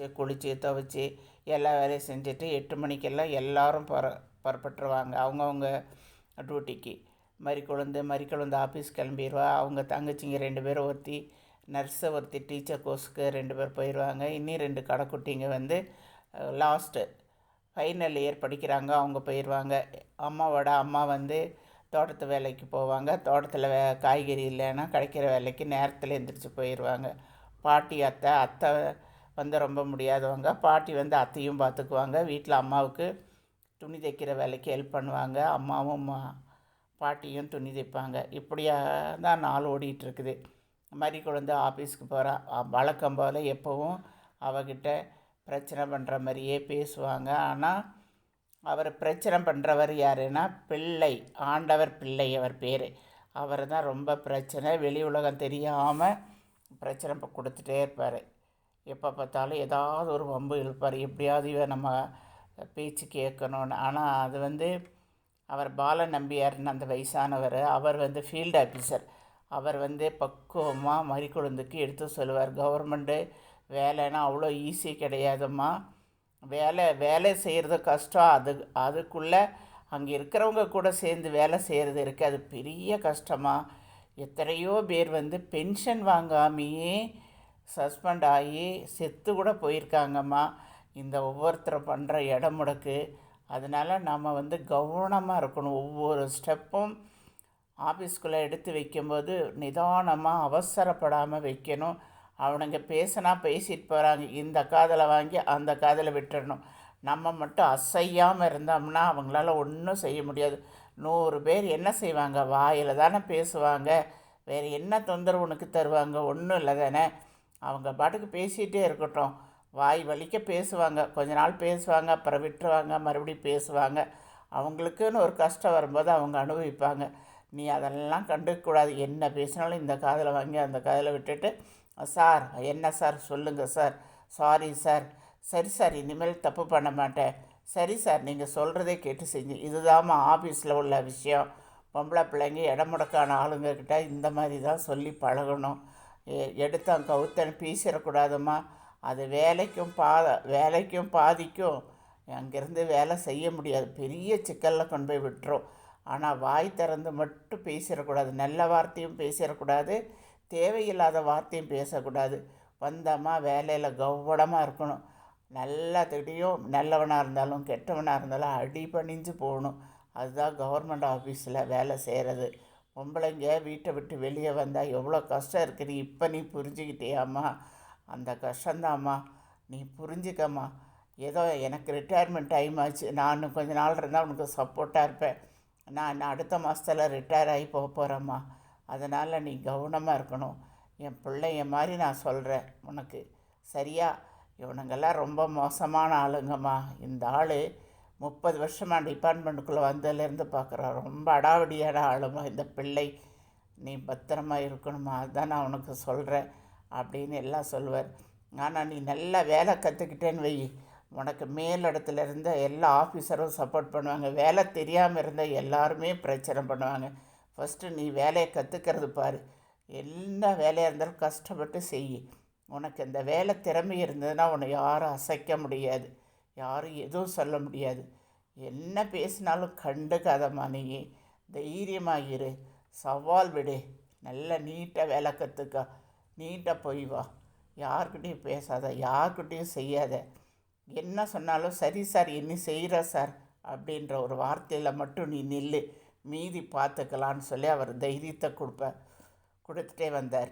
வச்சு குளித்து துவைச்சி எல்லா வேலையும் செஞ்சுட்டு எட்டு மணிக்கெல்லாம் எல்லோரும் புற புறப்பட்டுருவாங்க. அவங்கவுங்க டியூட்டிக்கு மறிக்குழுந்து மறிக்குழுந்து ஆஃபீஸ் கிளம்பிடுவா அவங்க தங்கச்சிங்க ரெண்டு பேரும் ஒருத்தி நர்ஸை ஒருத்தி டீச்சர் கோர்ஸுக்கு ரெண்டு பேர் போயிடுவாங்க இன்னும் ரெண்டு கடைக்குட்டிங்க வந்து லாஸ்ட்டு ஃபைனல் இயர் படிக்கிறாங்க. அவங்க போயிடுவாங்க அம்மாவோட அம்மா வந்து தோட்டத்து வேலைக்கு போவாங்க. தோட்டத்தில் வே காய்கறி இல்லைன்னா கிடைக்கிற வேலைக்கு நேரத்தில் எழுந்திரிச்சு போயிடுவாங்க பாட்டி அத்தை அத்தை வந்து ரொம்ப முடியாதவங்க. பாட்டி வந்து அத்தையும் பார்த்துக்குவாங்க. வீட்டில் அம்மாவுக்கு துணி தைக்கிற வேலைக்கு ஹெல்ப் பண்ணுவாங்க. அம்மாவும் மா- பாட்டியும் துணி தைப்பாங்க. இப்படியாக தான் நாள் ஓடிட்டுருக்குது. மாதிரி குழந்தை ஆஃபீஸ்க்கு போகிறா வழக்கம் போல் எப்போவும் அவகிட்ட பிரச்சனை பண்ணுற மாதிரியே பேசுவாங்க. ஆனால் அவர் பிரச்சனை பண்ணுறவர் யாருன்னா பிள்ளை ஆண்டவர் பிள்ளை அவர் பேர். அவர் தான் ரொம்ப பிரச்சனை. வெளி உலகம் தெரியாமல் பிரச்சனை கொடுத்துட்டே இருப்பார். எப்போ பார்த்தாலும் ஏதாவது ஒரு வம்பு இழுப்பார். எப்படியாவது நம்ம பேச்சு கேட்கணும்னு. ஆனால் அது வந்து அவர் பால நம்பியார்னு அந்த வயசானவர். அவர் வந்து ஃபீல்டு ஆஃபீஸர் அவர் வந்து பக்குவமாக மறிக்குழுந்துக்கு எடுத்து சொல்லுவார். கவர்மெண்ட்டு வேலைன்னா அவ்வளோ ஈஸி கிடையாதும்மா. வேலை வேலை செய்கிறது கஷ்டம். அது அதுக்குள்ளே அங்கே இருக்கிறவங்க கூட சேர்ந்து வேலை செய்கிறது இருக்குது அது பெரிய கஷ்டமாக எத்தனையோ பேர் வந்து பென்ஷன் வாங்காமையே சஸ்பெண்ட் ஆகி செத்து கூட போயிருக்காங்கம்மா. இந்த ஒவ்வொருத்தரை பண்ணுற இடமுடக்கு அதனால் நம்ம வந்து கவனமாக இருக்கணும். ஒவ்வொரு ஸ்டெப்பும் ஆஃபீஸ்குள்ளே எடுத்து வைக்கும்போது நிதானமாக அவசரப்படாமல் வைக்கணும். அவனுங்க பேசினா பேசிட்டு போகிறாங்க இந்த காதில் வாங்கி அந்த காதில் விட்டுறணும். நம்ம மட்டும் அசையாமல் இருந்தோம்னா அவங்களால ஒன்றும் செய்ய முடியாது. நூறு பேர் என்ன செய்வாங்க? வாயில் தானே பேசுவாங்க. வேறு என்ன தொந்தரவு உனக்கு தருவாங்க? ஒன்றும் இல்லை தானே. அவங்க பாட்டுக்கு பேசிகிட்டே இருக்கட்டும். வாய் வலிக்க பேசுவாங்க. கொஞ்ச நாள் பேசுவாங்க அப்புறம் விட்டுருவாங்க மறுபடியும் பேசுவாங்க. அவங்களுக்குன்னு ஒரு கஷ்டம் வரும்போது அவங்க அனுபவிப்பாங்க. நீ அதெல்லாம் கண்டுக்கக்கூடாது என்ன பேசினாலும் இந்த காதில் வாங்கி அந்த காதில் விட்டுட்டு சார் என்ன சார்? சொல்லுங்கள் சார். Sorry sir. சரி சார் இனிமேல் தப்பு பண்ண மாட்டேன். சரி சார் நீங்கள் சொல்கிறதே கேட்டு செஞ்சு. இதுதாம்மா ஆஃபீஸில் உள்ள விஷயம். பொம்பளை பிள்ளைங்க இடமுடக்கான ஆளுங்கக்கிட்ட இந்த மாதிரி தான் சொல்லி பழகணும். எடுத்தான் கவுத்தன் பேசிடக்கூடாதும்மா. அது வேலைக்கும் பா வேலைக்கும் பாதிக்கும். அங்கேருந்து வேலை செய்ய முடியாது. பெரிய சிக்கலில் கொண்டு போய் விட்டுரும். ஆனால் வாய் திறந்து மட்டும் பேசிடக்கூடாது. நல்ல வார்த்தையும் பேசிடக்கூடாது. தேவையில்லாத வார்த்தையும் பேசக்கூடாது. வந்தோமா வேலையில் கவனமாக இருக்கணும். நல்லா திடீரும் நல்லவனாக இருந்தாலும் கெட்டவனாக இருந்தாலும் அடி பணிஞ்சு போகணும். அதுதான் கவர்மெண்ட் ஆஃபீஸில் வேலை செய்கிறது பொம்பளைங்க வீட்டை விட்டு வெளியே வந்தால் எவ்வளோ கஷ்டம் இருக்குது. இப்போ நீ புரிஞ்சுக்கிட்டியாம்மா அந்த கஷ்டந்தாம்மா நீ புரிஞ்சுக்கம்மா. ஏதோ எனக்கு ரிட்டையர்மெண்ட் டைம் ஆச்சு. நான் கொஞ்ச நாள் இருந்தால் உனக்கு சப்போர்ட்டாக இருப்பேன். நான் அடுத்த மாதத்தில் ரிட்டையர் ஆகி போக போகிறேம்மா அதனால் நீ கவனமாக இருக்கணும். என் பிள்ளைய மாதிரி நான் சொல்கிறேன் உனக்கு. சரியா? இவனுங்கெல்லாம் ரொம்ப மோசமான ஆளுங்கம்மா. இந்த ஆள் முப்பது வருஷமாக டிபார்ட்மெண்ட்டுக்குள்ளே வந்ததுலேருந்து பார்க்குறான். ரொம்ப அடாவடியான ஆளுமா இந்த பிள்ளை. நீ பத்திரமா இருக்கணுமா? அதுதான் நான் உனக்கு சொல்கிறேன் அப்படின்னு எல்லாம் சொல்லுவார். ஆனால் நீ நல்லா வேலை கற்றுக்கிட்டேன்னு வை. உனக்கு மேல் இடத்துல இருந்த எல்லா ஆஃபீஸரும் சப்போர்ட் பண்ணுவாங்க. வேலை தெரியாமல் இருந்த எல்லாருமே பிரச்சனை பண்ணுவாங்க. ஃபஸ்ட்டு நீ வேலையை கற்றுக்கிறது பாரு. என்ன வேலையாக இருந்தாலும் கஷ்டப்பட்டு செய். உனக்கு இந்த வேலை திறமை இருந்ததுன்னா உன்னை யாரும் அசைக்க முடியாது. யாரும் எதுவும் சொல்ல முடியாது. என்ன பேசினாலும் கண்டுக்காதம்மா நீ தைரியமாக இரு சவால் விடு. நல்ல நீட்டாக வேலை கற்றுக்க நீட்டாக போய் வா. யார்கிட்டையும் பேசாத. யார்கிட்டையும் செய்யாத. என்ன சொன்னாலும் சரி சார் என்ன செய்கிற சார் அப்படின்ற ஒரு வார்த்தையில் மட்டும் நீ நில்லு. மீதி பார்த்துக்கலான்னு சொல்லி அவர் தைரியத்தை கொடுப்ப கொடுத்துட்டே வந்தார்.